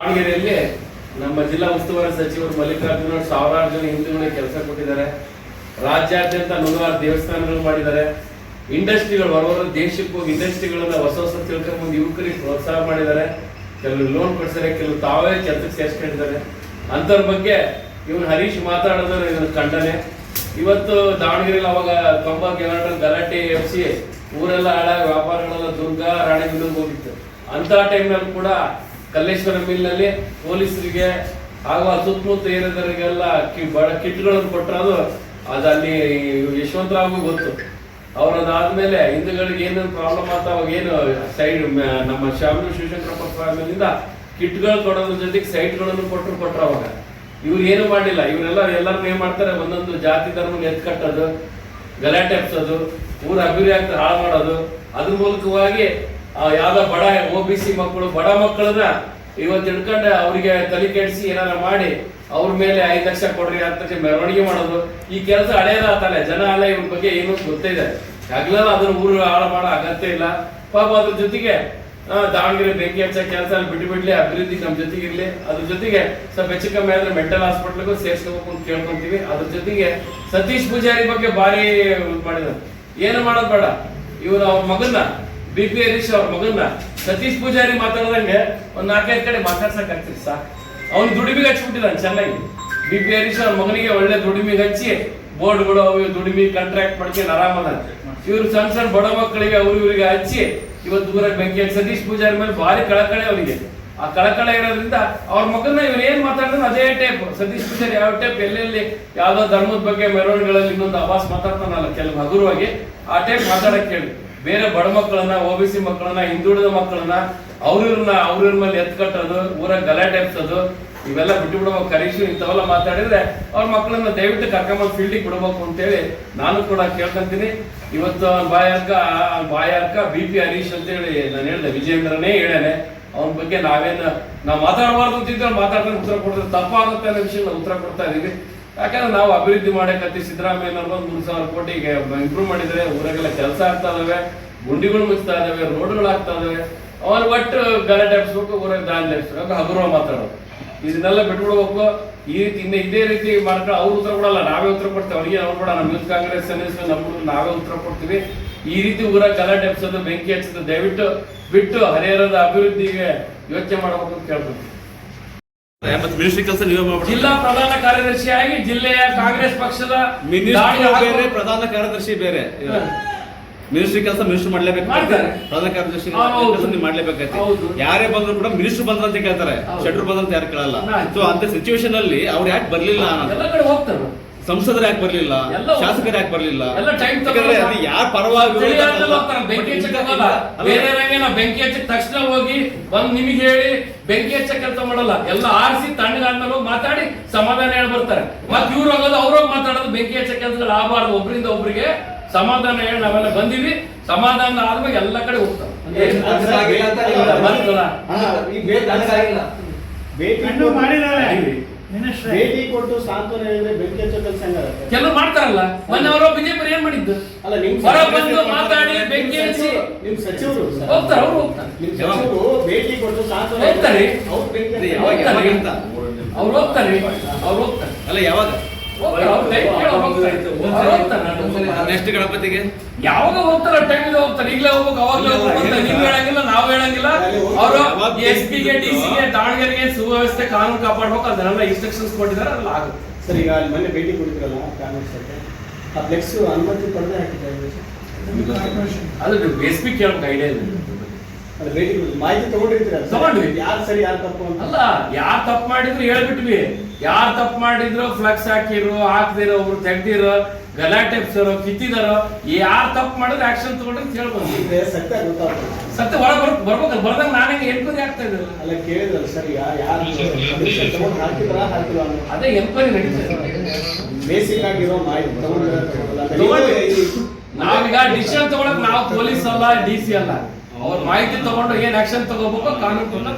ದಾವಣಗೆರೆಯಲ್ಲಿ ನಮ್ಮ ಜಿಲ್ಲಾ ಉಸ್ತುವಾರಿ ಸಚಿವರು ಮಲ್ಲಿಕಾರ್ಜುನ ಸಾವಿರಾರು ಜನ ಹಿಂದೂಗಳಿಗೆ ಕೆಲಸ ಕೊಟ್ಟಿದ್ದಾರೆ. ರಾಜ್ಯಾದ್ಯಂತ ನೂರಾರು ದೇವಸ್ಥಾನಗಳು ಮಾಡಿದ್ದಾರೆ. ಇಂಡಸ್ಟ್ರಿಗಳು ಹೊರವರ ದೇಶಕ್ಕೆ ಹೋಗಿ ಇಂಡಸ್ಟ್ರಿಗಳನ್ನ ಹೊಸ ಹೊಸ ತಿಳ್ಕೊಂಡ್ಬಂದು ಯುವಕರಿಗೆ ಪ್ರೋತ್ಸಾಹ ಮಾಡಿದ್ದಾರೆ. ಕೆಲವರು ಲೋನ್ ಕೊಡ್ತಾರೆ ಕೆಲವು ತಾವೇ ಕೆಲಸಕ್ಕೆ ಸೇರಿಸ್ಕೊಂಡಿದ್ದಾರೆ. ಅಂಥವ್ರ ಬಗ್ಗೆ ಇವನು ಹರೀಶ್ ಮಾತಾಡೋದ್ರ ಇದನ್ನ ಖಂಡನೆ ಇವತ್ತು ದಾವಣಗೆರೆಯಲ್ಲಿ ಅವಾಗ ಕಂಬ ಗೆಲಾಟ ಗಲಾಟೆ ಎಫ್ಸಿ ಊರೆಲ್ಲ ಹಾಳಾಗಿ ವ್ಯಾಪಾರಗಳೆಲ್ಲ ದುರ್ಗ ರಾಣಿ ಹೋಗಿತ್ತು. ಅಂತ ಟೈಮ್ನಲ್ಲಿ ಕೂಡ ಕಲ್ಲೇಶ್ವರ ಮಿಲ್ನಲ್ಲಿ ಪೊಲೀಸರಿಗೆ ಹಾಗೂ ಆ ಸುತ್ತಮುತ್ತ ಏರಿಯಾದವರಿಗೆಲ್ಲ ಕಿ, ಬಡ ಕಿಟ್ಗಳನ್ನು ಕೊಟ್ಟರೆ ಅದು ಅಲ್ಲಿ ಯಶವಂತರಾವ್ಗೂ ಗೊತ್ತು. ಅವರದಾದ್ಮೇಲೆ ಹಿಂದೂಗಳಿಗೆ ಏನೇನು ಪ್ರಾಬ್ಲಮ್ ಆತ ಅವಾಗ ಏನು ಸೈಡ್ ನಮ್ಮ ಶಾಮನು ಶಿವಶಂಕರಪ್ಪ ಫ್ಯಾಮಿಲಿಯಿಂದ ಕಿಟ್ಗಳು ಕೊಡೋದ್ರ ಜೊತೆಗೆ ಸೈಟ್ಗಳನ್ನು ಕೊಟ್ಟರು ಕೊಟ್ಟರು ಅವಾಗ. ಇವ್ರು ಏನು ಮಾಡಿಲ್ಲ. ಇವರೆಲ್ಲ ಎಲ್ಲರೂ ಏನು ಮಾಡ್ತಾರೆ, ಒಂದೊಂದು ಜಾತಿ ಧರ್ಮ ಎತ್ಕಟ್ಟೋದು ಗಲಾಟೆ ಹಬ್ಸೋದು, ಊರ ಅಭಿವೃದ್ಧಿ ಆಗ್ತಾರೆ ಹಾಳು ಮಾಡೋದು, ಅದ್ರ ಮೂಲಕವಾಗಿ ಯಾವ್ದೋ ಬಡ ಒ ಬಿ ಸಿ ಮಕ್ಕಳು, ಬಡ ಮಕ್ಕಳನ್ನ ಇವತ್ತು ಹಿಡ್ಕೊಂಡು ಅವರಿಗೆ ತಲೆ ಕೆಡಿಸಿ ಏನಾರ ಮಾಡಿ ಅವ್ರ ಮೇಲೆ ಐದು ಲಕ್ಷ ಕೊಡ್ರಿ ಅಂತ ಮೆರವಣಿಗೆ ಮಾಡೋದು. ಈ ಕೆಲಸ ಹಳೆಯದಾಗ್ತಾನೆ ಜನ ಅಲ್ಲ, ಇವ್ರ ಬಗ್ಗೆ ಏನು ಗೊತ್ತಿದೆ. ಹಗಲೆಲ್ಲ ಅದನ್ನ ಊರು ಹಾಳು ಮಾಡೋ ಅಗತ್ಯ ಇಲ್ಲ. ಪಾಪ ಅದ್ರ ಜೊತೆಗೆ ದಾವಣಗೆರೆ ಬೆಂಕಿ ಹಚ್ಚ ಕೆಲಸ ಬಿಟ್ಟು ಬಿಡ್ಲಿ, ಅಭಿವೃದ್ಧಿ ನಮ್ಮ ಜೊತೆಗೆ ಇರಲಿ ಅದ್ರ ಜೊತೆಗೆ ಸ್ವಲ್ಪ ಹೆಚ್ಚು ಕಮ್ಮಿ ಆದ್ರೆ ಮೆಂಟಲ್ ಹಾಸ್ಪಿಟ್ಲ್ಗೂ ಸೇರ್ಸ್ಕೋಬೇಕು ಅಂತ ಕೇಳ್ಕೊಂತೀವಿ. ಅದ್ರ ಜೊತೆಗೆ ಸತೀಶ್ ಪೂಜಾರಿ ಬಗ್ಗೆ ಭಾರಿ ಮಾಡಿದ ಏನು ಮಾಡೋದು ಬೇಡ. ಇವ್ರು ಅವ್ರ ಮಗನ್ನ ಬಿ ಪಿ ಹರೀಶ್ ಅವ್ರ ಮಗನ್ನ ಸತೀಶ್ ಪೂಜಾರಿ ಮಾತಾಡ್ದಂಗೆ ಒಂದ್ ನಾಲ್ಕೈದು ಕಡೆ ಮಾತಾಡ್ಸಕ್ ಆಗ್ತಿರಿ ಸಾ. ಅವ್ನು ದುಡಿಮೆಗೆ ಹಚ್ಬಿಟ್ಟಿದ್ದಾನೆ ಚೆನ್ನಾಗಿ ಬಿ ಪಿ ಹರೀಶ್ ಅವ್ರ ಮಗನಿಗೆ ಒಳ್ಳೆ ದುಡಿಮೆಗೆ ಹಚ್ಚಿ ಬೋರ್ಡ್ಗಳು ಅವು ದುಡಿಮೆ ಕಾಂಟ್ರಾಕ್ಟ್ ಮಾಡ್ಕೊಂಡು ಆರಾಮದ ಇವ್ರು ಸಣ್ಣ ಸಣ್ಣ ಬಡ ಮಕ್ಕಳಿಗೆ ಅವ್ರು ಇವ್ರಿಗೆ ಹಚ್ಚಿ ಇವತ್ತು ದೂರ ಬೆಂಕಿ ಸತೀಶ್ ಪೂಜಾರಿ ಮೇಲೆ ಭಾರಿ ಕಳಕಳೆ ಅವರಿಗೆ ಆ ಕಳಕಳೆ ಇರೋದ್ರಿಂದ ಅವ್ರ ಮಗನ ಇವ್ರು ಏನ್ ಮಾತಾಡಿದ್ರು ಅದೇ ಟೈಪ್. ಸತೀಶ್ ಪೂಜಾರಿ ಯಾವ ಟೈಪ್ ಎಲ್ಲೆಲ್ಲಿ ಯಾವ್ದೋ ಧರ್ಮದ ಬಗ್ಗೆ ಮೆರವಣಿಗೆಗಳಲ್ಲಿ ಇನ್ನೊಂದು ಅಭಾಸ್ ಮಾತಾಡ್ತಾನಲ್ಲ ಕೆಲವು ಹಗುರವಾಗಿ ಆ ಟೈಪ್ ಮಾತಾಡಕ್ ಹೇಳಿ. ಬೇರೆ ಬಡ ಮಕ್ಕಳನ್ನ ಒ ಬಿ ಸಿ ಮಕ್ಕಳನ್ನ, ಹಿಂದುಳಿದ ಮಕ್ಕಳನ್ನ ಅವ್ರನ್ನ ಅವ್ರ ಮೇಲೆ ಎತ್ಕಟ್ಟೋದು ಊರ ಗಲಾಟೆ ಎಬ್ಸೋದು ಇವೆಲ್ಲ ಬಿಟ್ಟು ಬಿಡಬೇಕು ಕರೀಶು ಇಂಥವೆಲ್ಲ ಮಾತಾಡಿದ್ರೆ ಅವ್ರ ಮಕ್ಕಳನ್ನ ದಯವಿಟ್ಟು ಕರ್ಕೊಂಬಂದು ಫೀಲ್ಡಿಗೆ ಬಿಡ್ಬೇಕು ಅಂತೇಳಿ ನಾನು ಕೂಡ ಕೇಳ್ಕೊಂತೀನಿ. ಇವತ್ತು ಅವ್ನ್ ಬಾಯಾರ್ಕ ಬಾಯಾರ್ಕ ಬಿ ಪಿ ಹರೀಶ್ ಅಂತೇಳಿ ನಾನು ಹೇಳ್ದೆ, ವಿಜಯೇಂದ್ರನೇ ಹೇಳೇನೆ ಅವನ ಬಗ್ಗೆ ನಾವೇನು, ನಾವು ಮಾತಾಡಬಾರ್ದು ಅಂತಿದ್ರೆ ಮಾತಾಡ್ಕೊಂಡು ಉತ್ತರ ಕೊಡ್ತೀವಿ ತಪ್ಪಾಗುತ್ತೆ ಅನ್ನೋ ವಿಷಯ ಉತ್ತರ ಕೊಡ್ತಾ ಇದೀವಿ. ಯಾಕಂದ್ರೆ ನಾವು ಅಭಿವೃದ್ಧಿ ಮಾಡಕತ್ತಿ ಸಿದ್ದರಾಮಯ್ಯ ಒಂದು ಮೂರು ಸಾವಿರ ಕೋಟಿಗೆ ಇಂಪ್ರೂವ್ ಮಾಡಿದ್ರೆ ಊರಾಗೆಲ್ಲ ಕೆಲಸ ಆಗ್ತಾ ಇದಾವೆ, ಗುಂಡಿಗಳು ಮುಚ್ತಾ ಇದಾವೆ, ರೋಡ್ಗಳು ಆಗ್ತಾ ಇದಾವೆ. ಅವ್ರು ಒಟ್ಟು ಗಲಾಟೆ ಹಬ್ಸ್ಬೇಕು ಊರಾಗ ದಾಳಿ ಹಬ್ಸ್ಬೇಕು ಹಗುರ ಮಾತಾಡೋದು ಇದನ್ನೆಲ್ಲ ಬಿಟ್ಬಿಡ್ಬೇಕು. ಈ ರೀತಿ ಇನ್ನ ಇದೇ ರೀತಿ ಮಾಡ್ಕೊಂಡು ಅವ್ರು ಉತ್ತರ ಕೊಡಲ್ಲ, ನಾವೇ ಉತ್ತರ ಕೊಡ್ತೇವೆ. ಅವ್ರಿಗೆ ಅವ್ರು ಕೂಡ ನಮ್ಮ ಯೂತ್ ಕಾಂಗ್ರೆಸ್ ನಮ್ಮ ನಾವೇ ಉತ್ತರ ಕೊಡ್ತೀವಿ. ಈ ರೀತಿ ಊರಾಗ ಗಲಾಟೆ ಹಬ್ಸೋದು ಬೆಂಕಿ ಹಚ್ಚೋದು ದಯವಿಟ್ಟು, ಬಿಟ್ಟು ಹರಿಹರದ ಅಭಿವೃದ್ಧಿಗೆ ಯೋಚನೆ ಮಾಡ್ಬೇಕು ಅಂತ ಕೇಳ್ಬೇಕು ಮತ್ತೆ ಮಿನಿಸ್ಟ್ರಿ ಕೆಲಸ ನೀವೇ ಮಾಡ್ಬಿಡಿ ಜಿಲ್ಲಾ ಪ್ರಧಾನ ಕಾರ್ಯದರ್ಶಿಯಾಗಿ ಜಿಲ್ಲೆಯ ಕಾಂಗ್ರೆಸ್ ಪಕ್ಷದ ಮಿನಿಸ್ಟ್ರಿ ಬೇರೆ ಪ್ರಧಾನ ಕಾರ್ಯದರ್ಶಿ ಬೇರೆ. ಮಿನಿಸ್ಟ್ರಿ ಕೆಲಸ ಮಿನಿಸ್ಟರ್ ಮಾಡ್ಲೇಬೇಕು. ಪ್ರಧಾನ ಕಾರ್ಯದರ್ಶಿ ನೀವು ಮಾಡ್ಲೇಬೇಕಾಯ್ತು. ಯಾರೇ ಬಂದ್ರು ಕೂಡ ಮಿನಿಸ್ಟರ್ ಬಂದ್ರ ಅಂತ ಕೇಳ್ತಾರೆ ಶೆಟ್ರ್ ಬಂದ್ರಂತ ಯಾರು ಕೇಳಲ್ಲ. ಸೊ ಅಂತ ಸಿಚುವೇಶನ್ ಅಲ್ಲಿ ಅವ್ರು ಯಾಕೆ ಬರ್ಲಿಲ್ಲ ಸಂಸದರು ಯಾಕೆ ಬರ್ಲಿಲ್ಲ? ಶಾಸಕರ ಶಾಸಕರು ಯಾಕೆ ಬರ್ಲಿಲ್ಲ. ಅದು ಯಾರ ಪರವಾಗಿ ಬೆಂಕಿ. ಬೇರೆಯವ್ರಿಗೆ ನಾವು ಬೆಂಕಿ ಹಚ್ಚಕ್ ತಕ್ಷಣ ಹೋಗಿ ಬಂದ್ ನಿಮಗೆ ಹೇಳಿ ಬೆಂಕಿ ಹಚ್ಚ ಕೆಲಸ ಮಾಡಲ್ಲ. ಎಲ್ಲ ಆರಿಸಿ ತಣ್ಣಗಾದ್ಮೇಲೆ ಹೋಗಿ ಮಾತಾಡಿ ಸಮಾಧಾನ ಹೇಳಿ ಬರ್ತಾರೆ. ಮತ್ತೆ ಇವ್ರು ಹೋಗೋದು ಅವ್ರೋಗಿ ಮಾತಾಡೋದು ಬೆಂಕಿ ಹಚ್ಚ ಕೆಲಸಗಳು ಆಗಬಾರ್ದು. ಒಬ್ರಿಂದ ಒಬ್ರಿಗೆ ಸಮಾಧಾನ ಹೇಳಿ ನಾವೆಲ್ಲ ಬಂದಿವಿ. ಸಮಾಧಾನ ಆದ್ಮೇಲೆ ಎಲ್ಲ ಕಡೆ ಹೋಗ್ತಾರೆ. ಭೇಟಿ ಮಾಡಿದ್ದಾರೆ ಭೇಟಿ ಕೊಟ್ಟು ಸಾಂತ್ವನ ಹೇಳಿದ್ರೆ ಬೆಂಕಿ ಹಚ್ಚೋ ಕೆಲಸ ಹೆಂಗಾಗತ್ತೆ? ಕೆಲವ್ರು ಮಾಡ್ತಾರಲ್ಲ. ಮೊನ್ನೆ ಅವರು ಬಿಜೆಪಿ ಏನ್ ಮಾಡಿದ್ದು? ಅಲ್ಲ ನಿಮ್ ಹೊರ ಬಂದು ಮಾತಾಡಿ ಬೆಂಕಿ ನಿಮ್ ಹಚ್ಚಿ. ಸಚಿವರು- ನಿಮ್ ಸಚಿವರು. ಹೋಗ್ತಾರೆ ಅವ್ರು ಹೋಗ್ತಾರೆ. ನಿಮ್ ಸಚಿವರು ಭೇಟಿ ಕೊಟ್ಟು ಸಾಂತ್ವನ ಹೋಗ್ತಾರೆ. ಅವ್ರು ಬೆಂಕಿ ಅವ್ರು ಹೋಗ್ತಾರೆ. ಅವ್ರು ಹೋಗ್ತಾರೆ. ಅಲ್ಲ ಯಾವಾಗ? ನೆಕ್ಸ್ಟ್ ಗಣಪತಿಗೆ? ಯಾವಾಗ ಹೋಗ್ತಾರ ಟೈಮ್ ಇದೆ ಹೋಗ್ತಾರೆ. ಈಗಲೇ ಹೋಗ್ಬೇಕು ಅವಾಗಲೇ ಹೋಗ್ಬೇಕು ನೀವು ಹೇಳಂಗಿಲ್ಲ ನಾವು ಹೇಳಂಗಿಲ್ಲ. ಅವರು ಎಸ್ ಪಿಗೆ ಡಿ ಸಿಗೆ ದಾವಣಗೆರೆಗೆ ಸುವ್ಯವಸ್ಥೆ ಕಾನೂನು ಕಾಪಾಡ್ಬೇಕು ಅದನ್ನೆಲ್ಲ ಇನ್ಸ್ಟ್ರಕ್ಷನ್ಸ್ ಕೊಟ್ಟಿದ್ದಾರೆ ಅದ್ರಲ್ಲಿ ಆಗುತ್ತೆ. ಸರ್ ಈಗ ಅಲ್ಲಿ ಮೊನ್ನೆ ಭೇಟಿ ಕೊಟ್ಟಿದ್ರಲ್ಲ ಕಾಂಗ್ರೆಸ್ ಅವ್ರಿಗೆ. ಆ ಫ್ಲೆಕ್ಸ್ ಅನುಮತಿ ಪಡೆದೇ ಹಾಕಿದ್ದಾರೆ ಅದು ಎಸ್ ಪಿ ಕೇಳಬೇಕು ಐಡಿಯಾ ಇದೆ. ಮಾಹಿತಿ ತಗೊಂಡಿರ್ತೀರ? ತಗೊಂಡ್ವಿ. ಯಾರು ಸರಿ ಯಾರು ತಪ್ಪು ಅಂತ? ಅಲ್ಲ ಯಾರ್ ತಪ್ಪು ಮಾಡಿದ್ರು ಹೇಳ್ಬಿಟ್ವಿ. ಯಾರು ತಪ್ಪು ಮಾಡಿದ್ರು ಫ್ಲಕ್ಸ್ ಹಾಕಿರು ಹಾಕ್ದಿರೋ ಒಬ್ರು ತೆಗ್ದಿರೋ ಗಲಾಟೆ ಕಿತ್ತಿದಾರೋ ಯಾರ್ ತಪ್ಪು ಮಾಡಿದ್ರೆ ಆಕ್ಷನ್ ತಗೊಂಡ್ರೆ ಕೇಳ್ಬೋದು ಸತ್ಯ ಗೊತ್ತಾಗ್ತದೆ ಸತ್ಯ ಒಳಗೆ ಬರ್ ಬರ್ಬೇಕಲ್ಲ ಬರ್ದಂಗ ನಾನೇ ಎನ್ಕ್ವೈರಿ ಆಗ್ತಾ ಇದೆ ಅಲ್ಲ ಕೇಳಿದ್ರಲ್ಲ ಸರ್ ಯಾರು ತಗೊಂಡು ಹಾಕಿದ್ರಾ ಹಾಕಿಲ್ಲ ಅದೇ ಎನ್ಕ್ವೈರಿ ನಡೀತದೆ ಬೇಸಿಕ್ ಆಗಿರೋ ಮಾಹಿತಿ ಅಂತ ನಾವೀಗ ಡಿಸಿಷನ್ ತಗೊಳಕ್ ನಾವು ಪೊಲೀಸ್ ಅಲ್ಲ ಡಿ ಸಿ ಅಲ್ಲ. ಅವ್ರ ಮಾಹಿತಿ ತಗೊಂಡು ಏನ್ ಆಕ್ಷನ್ ತಗೋಬೇಕು ಕಾನೂನು.